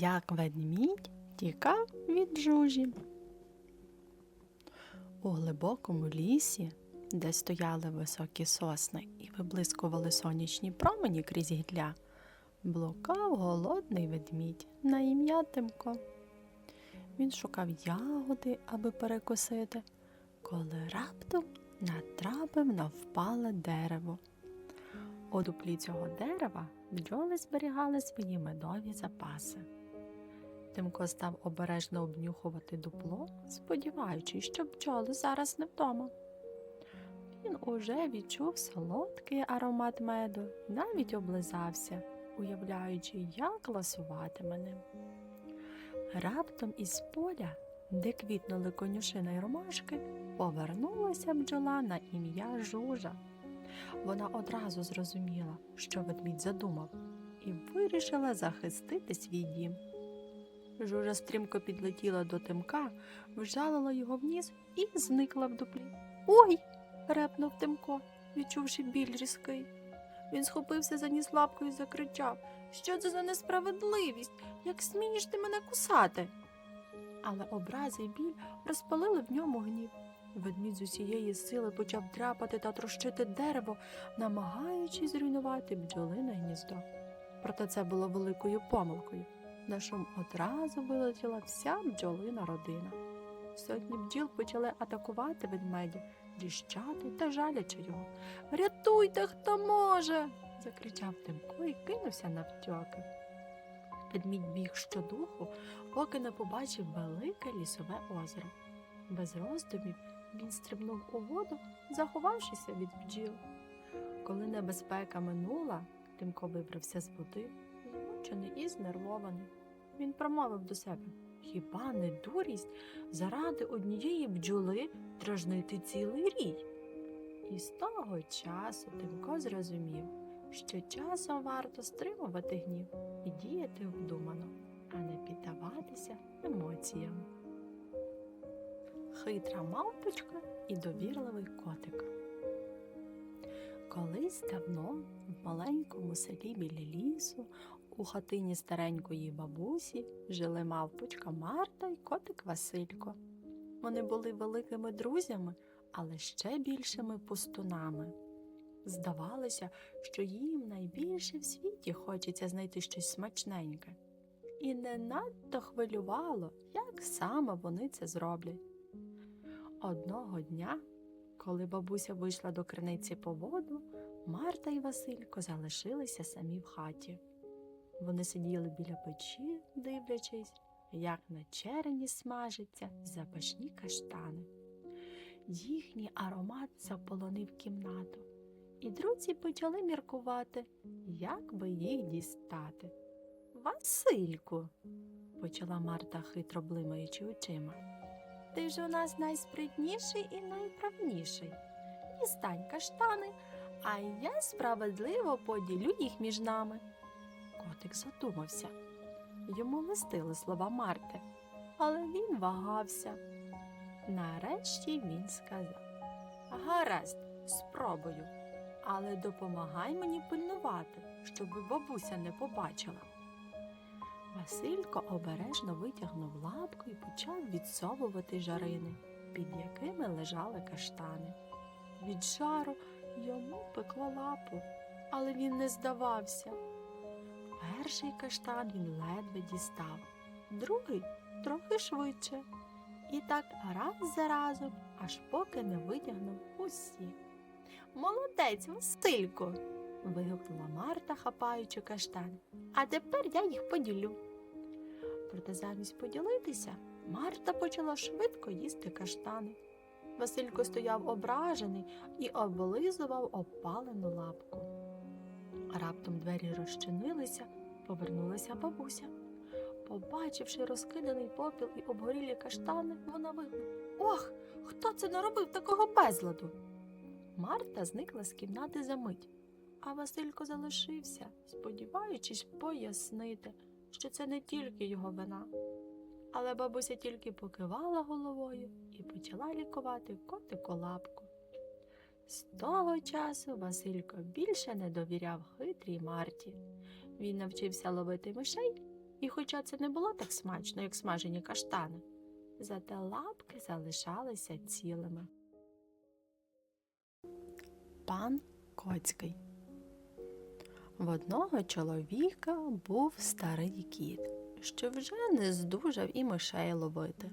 Як ведмідь тікав від жужі. У глибокому лісі, де стояли високі сосни і виблискували сонячні промені крізь гілля, блукав голодний ведмідь на ім'я Тимко. Він шукав ягоди, аби перекусити, коли раптом натрапив на впале дерево. У дуплі цього дерева бджоли зберігали свої медові запаси. Тимко став обережно обнюхувати дупло, сподіваючись, що бджоли зараз не вдома. Він уже відчув солодкий аромат меду, навіть облизався, уявляючи, як ласуватиме ним. Раптом із поля, де квітнули конюшина й ромашки, повернулася бджола на ім'я Жужа. Вона одразу зрозуміла, що ведмідь задумав, і вирішила захистити свій дім. Жужа стрімко підлетіла до Тимка, вжалила його в ніс і зникла в дуплі. Ой. репнув Тимко, відчувши біль різкий. Він схопився за ніс лапкою і закричав Що це за несправедливість? Як смієш ти мене кусати? Але образи й біль розпалили в ньому гнів. Ведмідь з усієї сили почав дряпати та трощити дерево, намагаючись зруйнувати бджолине гніздо. Проте це було великою помилкою. На одразу вилетіла вся бджолина родина. Сотні бджіл почали атакувати ведмедя, діщати та жалячи його. Рятуйте, хто може. закричав Тимко і кинувся навтьоки. Ведмідь біг щодуху, поки не побачив велике лісове озеро. Без роздумів він стрибнув у воду, заховавшися від бджіл. Коли небезпека минула, Тимко вибрався з води, змучений і знервований. Він промовив до себе Хіба не дурість заради однієї бджоли дражнити цілий рій? І з того часу Тимко зрозумів, що часом варто стримувати гнів і діяти вдумано, а не піддаватися емоціям. Хитра мавпочка і довірливий котик. Колись давно в маленькому селі біля лісу у хатині старенької бабусі жили мавпочка Марта і котик Василько. Вони були великими друзями, але ще більшими пустунами. Здавалося, що їм найбільше в світі хочеться знайти щось смачненьке, і не надто хвилювало, як саме вони це зроблять. Одного дня, коли бабуся вийшла до криниці по воду, Марта і Василько залишилися самі в хаті. Вони сиділи біля печі, дивлячись, як на черені смажаться запашні каштани. Їхній аромат заполонив кімнату, і друзі почали міркувати, як би їх дістати. Васильку, почала Марта, хитро блимаючи очима. Ти ж у нас найспритніший і найправніший. Дістань каштани, а я справедливо поділю їх між нами. Котик задумався. Йому листили слова Марти, але він вагався. Нарешті він сказав Гаразд, спробую, але допомагай мені пильнувати, щоб бабуся не побачила. Василько обережно витягнув лапку і почав відсовувати жарини, під якими лежали каштани. Від жару йому пекло лапу, але він не здавався. Перший каштан він ледве дістав, другий трохи швидше. І так раз за разом, аж поки не витягнув усі. Молодець, Василько. вигукнула Марта, хапаючи каштан. А тепер я їх поділю. Проте замість поділитися, Марта почала швидко їсти каштани. Василько стояв ображений і облизував опалену лапку. Раптом двері розчинилися, повернулася бабуся. Побачивши розкиданий попіл і обгорілі каштани, вона вигукнула Ох, хто це наробив такого безладу? Марта зникла з кімнати за мить, а Василько залишився, сподіваючись пояснити, що це не тільки його вина. Але бабуся тільки покивала головою і почала лікувати котику лапку. З того часу Василько більше не довіряв хитрій Марті. Він навчився ловити мишей І хоча це не було так смачно, як смажені каштани, зате лапки залишалися цілими. Пан Коцький В одного чоловіка був старий кіт, що вже не здужав і мишей ловити.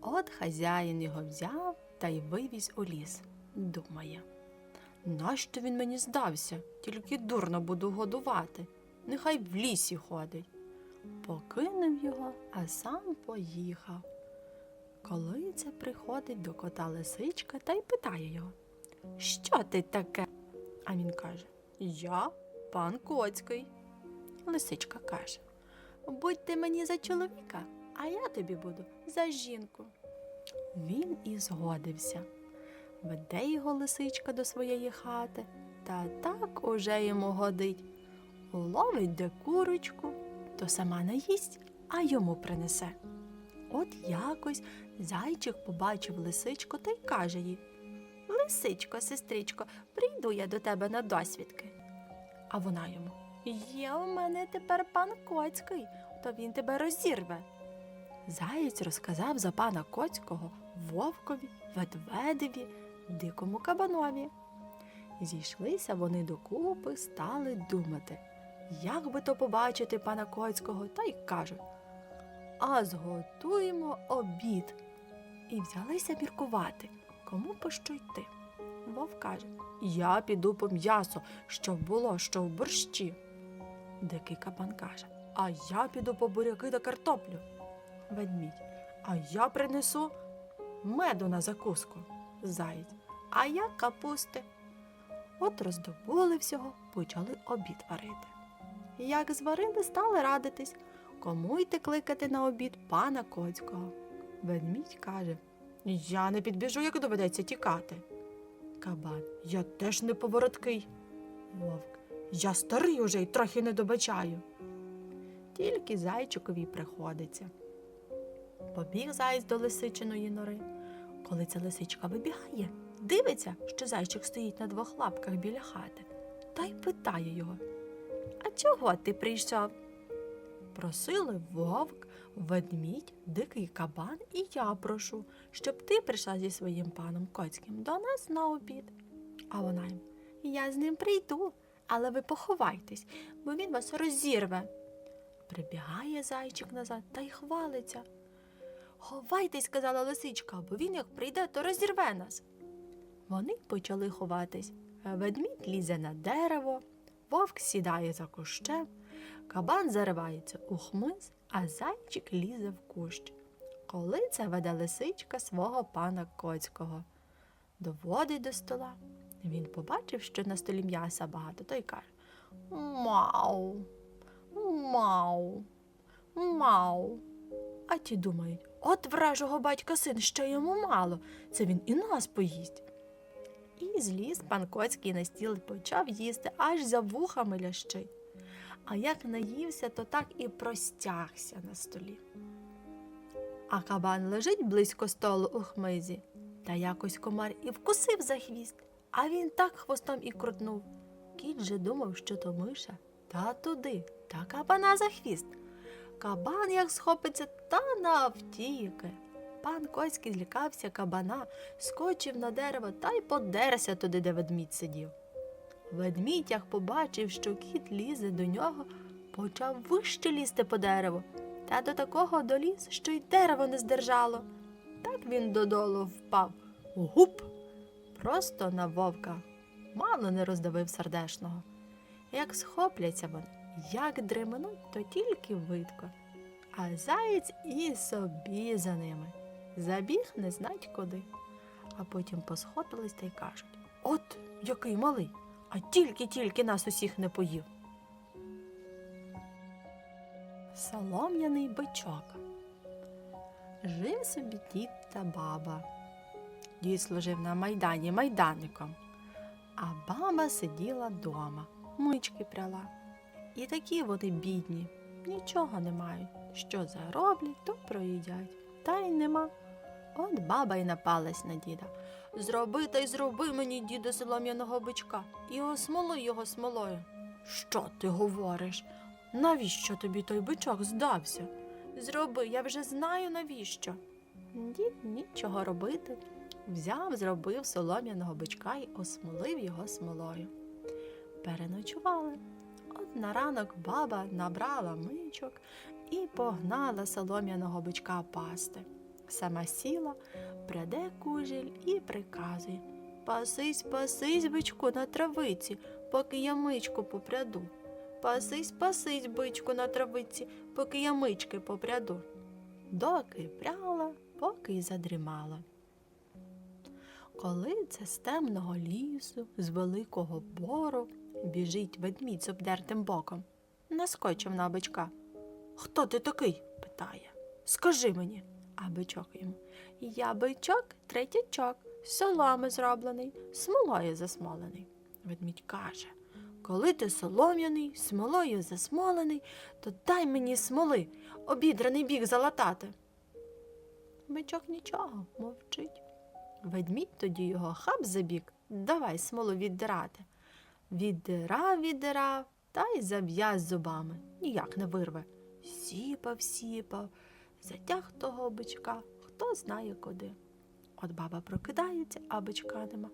От хазяїн його взяв та й вивіз у ліс. Думає, нащо він мені здався? Тільки дурно буду годувати. Нехай в лісі ходить. Покинув його, а сам поїхав. Коли це приходить до кота лисичка та й питає його, що ти таке? А він каже: Я пан Коцький. Лисичка каже: Будь ти мені за чоловіка, а я тобі буду за жінку. Він і згодився. Веде його лисичка до своєї хати, та так уже йому годить. Уловить де курочку, то сама не їсть, а йому принесе. От якось зайчик побачив лисичку та й каже їй Лисичко, сестричко, прийду я до тебе на досвідки. А вона йому Є у мене тепер пан Коцький, то він тебе розірве. Заєць розказав за пана Коцького вовкові, ведведеві, дикому кабанові. Зійшлися вони докупи, стали думати, як би то побачити пана Коцького, та й кажуть А зготуємо обід. І взялися міркувати, кому по що йти. Вовк каже Я піду по м'ясо, щоб було, що в борщі. Дикий кабан каже А я піду по буряки та картоплю. Ведмідь. А я принесу меду на закуску. Заєць. А я капусти. От роздобули всього, почали обід варити. Як зварили, стали радитись, кому йти кликати на обід пана Коцького. Ведмідь каже Я не підбіжу, як доведеться тікати. Кабан, я теж не повороткий. Вовк, я старий уже й трохи не добачаю. Тільки зайчикові приходиться. Побіг заєць до лисичиної нори. Коли ця лисичка вибігає, дивиться, що зайчик стоїть на двох лапках біля хати, та й питає його А чого ти прийшов? Просили вовк, ведмідь, дикий кабан, і я прошу, щоб ти прийшла зі своїм паном Коцьким до нас на обід. А вона їм Я з ним прийду, але ви поховайтесь, бо він вас розірве. Прибігає зайчик назад та й хвалиться. Ховайтесь, сказала лисичка, бо він як прийде, то розірве нас. Вони почали ховатись. Ведмідь лізе на дерево, вовк сідає за кущем, кабан заривається у хмиз, а зайчик лізе в кущ. Коли це веде лисичка свого пана Коцького. Доводить до стола. Він побачив, що на столі м'яса багато, то й каже Мау, мау, мау. А ті думають, от вражого батька син, ще йому мало, це він і нас поїсть. І зліз пан Коцький на стіл і почав їсти, аж за вухами лящить. А як наївся, то так і простягся на столі. А кабан лежить близько столу у хмизі, та якось комар і вкусив за хвіст, а він так хвостом і крутнув. Кіт же думав, що то миша, та туди, та кабана за хвіст. Кабан як схопиться та навтіки. Пан Коський злякався кабана, скочив на дерево та й подерся туди, де ведмідь сидів. Ведмідь, як побачив, що кіт лізе до нього, почав вище лізти по дереву, та до такого доліз, що й дерево не здержало. Так він додолу впав. Гуп! Просто на вовка. Мало не роздавив сердешного. Як схопляться вони, як дременуть, то тільки видко. А заєць і собі за ними. Забіг не знать куди. А потім посхопились та й кажуть От який малий, а тільки-тільки нас усіх не поїв. Солом'яний бичок. Жив собі дід та баба. Дід служив на майдані майданником, а баба сиділа дома, мички пряла. І такі вони бідні, нічого не мають. Що зароблять, то проїдять. Та й нема. От баба й напалась на діда. Зроби та й зроби мені, діда, солом'яного бичка, і осмоли його смолою. Що ти говориш? Навіщо тобі той бичок здався? Зроби, я вже знаю навіщо. Дід нічого робити. Взяв, зробив солом'яного бичка і осмолив його смолою. Переночували. На ранок баба набрала мичок і погнала солом'яного бичка пасти. Сама сіла, пряде кужіль і приказує Пасись, пасись, бичку, на травиці, поки я мичку попряду. Пасись, пасись, бичку, на травиці, поки я мички попряду. Доки пряла, поки й задрімала. Коли це з темного лісу, з великого бору, біжить ведмідь з обдертим боком, наскочив на бичка. Хто ти такий? питає. Скажи мені. А бичок йому. Я бичок, третячок, соломи зроблений, смолою засмолений. Ведмідь каже Коли ти солом'яний, смолою засмолений, то дай мені смоли, обідраний бік залатати. Бичок нічого, мовчить. Ведмідь тоді його хап за бік, давай смолу віддирати. Віддирав, віддирав, та й зав'яз зубами, ніяк не вирве. Сіпав, сіпав, затяг того бичка, хто знає куди. От баба прокидається, а бичка нема.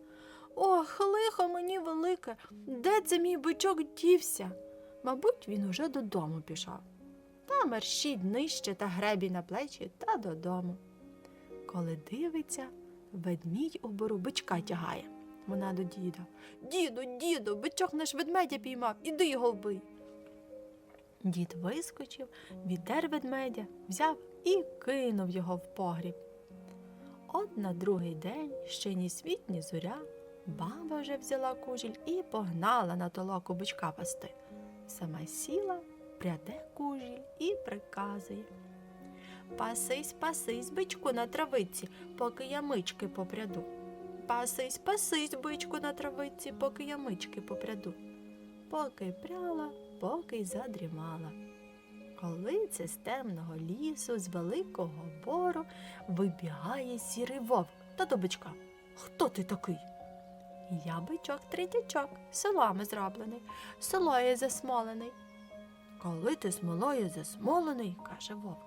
Ох, лихо мені велике, де це мій бичок дівся? Мабуть, він уже додому пішов. Та мерщить нижче та гребі на плечі та додому. Коли дивиться, ведмідь у бору бичка тягає. Вона до діда. Діду, діду, бичок наш ведмедя піймав, іди його вбий. Дід вискочив, віддер ведмедя, взяв і кинув його в погріб. От на другий день, ще ні світ, ні зоря, баба вже взяла кужіль і погнала на толоку бичка пасти. Сама сіла, пряде кужіль і приказує. Пасись, пасись, бичку на травиці, поки я мички попряду. Пасись, пасись, бичку на травиці, поки я мички попряду. Поки пряла, поки й задрімала. Коли це з темного лісу, з великого бору, вибігає сірий вовк та до бичка. Хто ти такий? Я бичок третячок, соломи зроблений, солою засмолений. Коли ти смолою засмолений, каже вовк,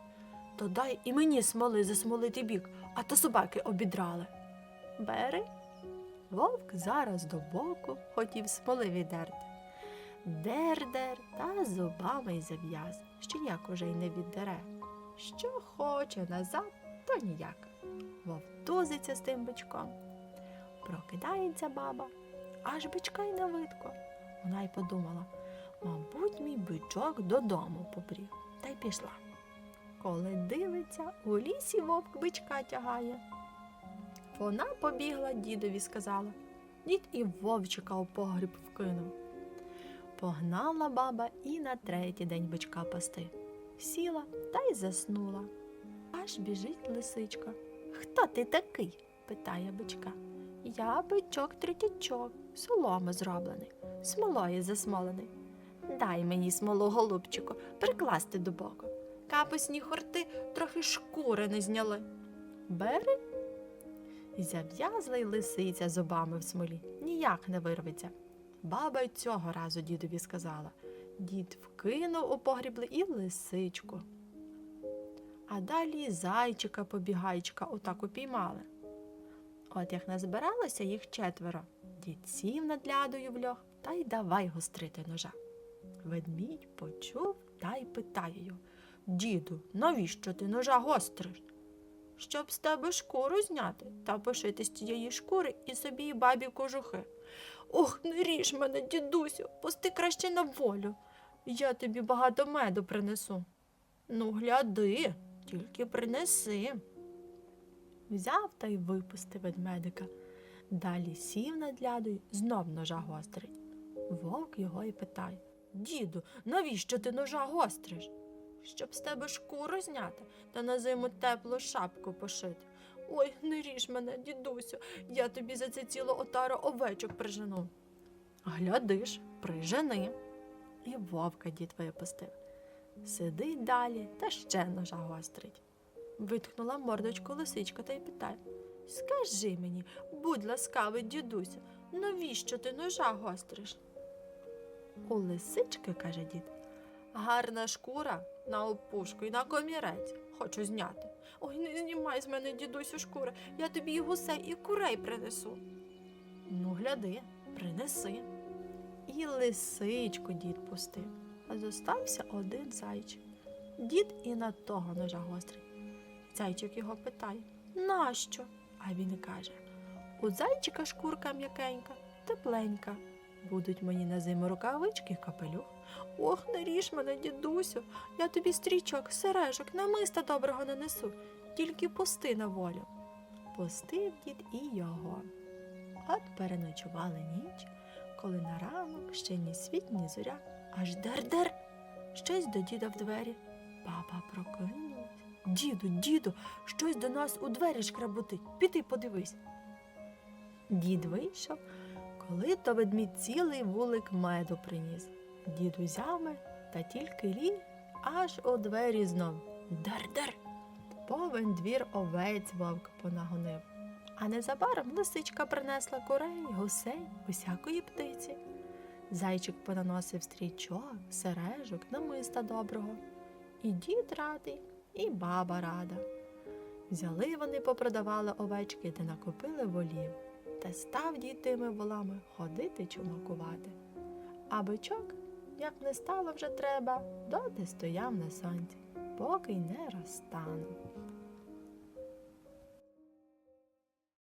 то дай і мені смоли засмолити бік, а то собаки обідрали. Бери. Вовк зараз до боку хотів смоли віддерти. Дер-дер та зубами й зав'яз, що ніяк уже й не віддере. Що хоче назад, то ніяк. Вовтузиться з тим бичком. Прокидається баба, аж бичка й не видко. Вона й подумала, мабуть, мій бичок додому побрів, та й пішла. Коли дивиться, у лісі вовк бичка тягає. Вона побігла дідові, сказала. Дід і вовчика у погріб вкинув. Погнала баба і на третій день бичка пасти. Сіла та й заснула. Аж біжить лисичка. Хто ти такий? питає бичка. Я бичок третячок, соломи зроблений, смолою засмолений. Дай мені смолу, голубчику, прикласти до боку. Капусні хорти трохи шкури не зняли. Бери. Зав'язла й лисиця зубами в смолі, ніяк не вирветься. Баба й цього разу дідові сказала. Дід вкинув у погрібли і лисичку. А далі зайчика побігайчика отак упіймали. От як назбиралося їх четверо, дід сів над лядою в льох та й давай гострити ножа. Ведмідь почув та й питає його Діду, навіщо ти ножа гостриш? Щоб з тебе шкуру зняти та пошити з тієї шкури і собі і бабі кожухи. Ох, не ріж мене, дідусю, пусти краще на волю. Я тобі багато меду принесу. Ну, гляди, тільки принеси. Взяв та й випустив ведмедика. Далі сів над лядою, знов ножа гострить. Вовк його й питає Діду, навіщо ти ножа гостриш? Щоб з тебе шкуру зняти та на зиму теплу шапку пошити. Ой, не ріж мене, дідусю, я тобі за це цілу отару овечок прижену. Глядиш, прижени. І вовка дід випустив. Сидить далі та ще ножа гострить. Витхнула мордочку лисичка та й питає Скажи мені, будь ласкавий, дідусю, навіщо ти ножа гостриш? У лисички, каже дід, Гарна шкура на опушку і на комірець. Хочу зняти. Ой, не знімай з мене, дідусю, шкури. Я тобі і гусей, і курей принесу. Ну, гляди, принеси. І лисичку дід пустив, а зостався один зайчик. Дід і на того ножа гострий. Зайчик його питає: Нащо? А він каже: У зайчика шкурка м'якенька, тепленька. Будуть мені на зиму рукавички капелюх. Ох, не ріж мене, дідусю, я тобі стрічок, сережок, намиста доброго нанесу, тільки пусти на волю. Пустив дід і його. От переночували ніч, коли на ранок ще ні світ, ні зоря, аж дер-дер, щось до діда в двері. Папа прокинувся. Діду, діду, щось до нас у двері шкрабутить. Піди подивись. Дід вийшов, коли то ведмідь цілий вулик меду приніс. Дід узяв мед та тільки ліг, аж у двері знов. Дар-дар. Повен двір овець вовк понагонив. А незабаром лисичка принесла курей, гусей, усякої птиці. Зайчик понаносив стрічок, сережок, намиста доброго. І дід радий, і баба рада. Взяли вони, попродавали овечки та накупили волів, та став дід тими волами ходити чумакувати. А бичок, як не стало вже треба, доти стояв на сонці, поки й не розтанув.